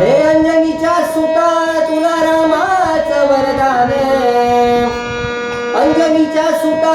हे अंजनीच्या सुता तुला रामाच वरदान अंजनीच्या सुता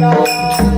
Thank you.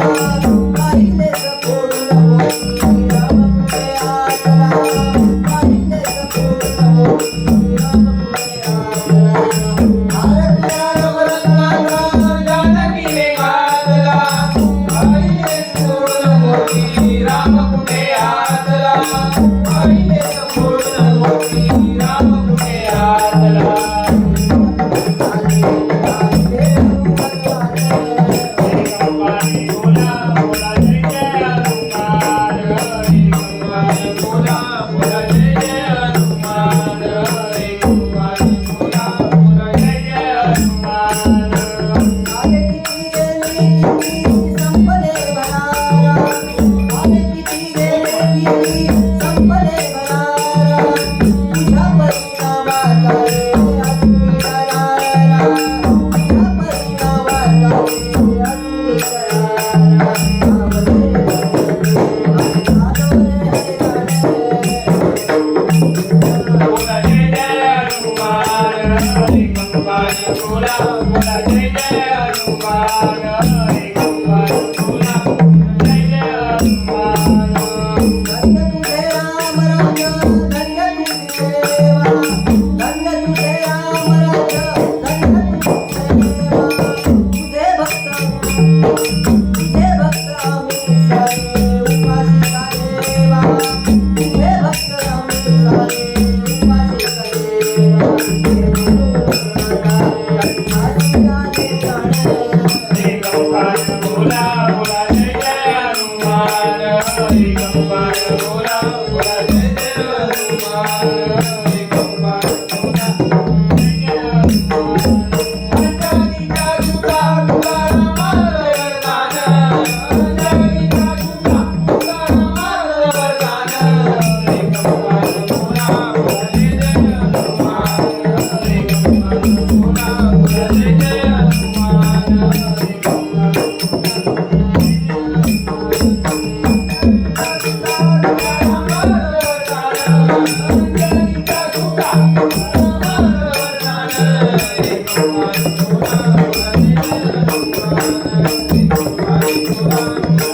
Thank. बोला बोला Thank you. Vai, vai, vai. はい。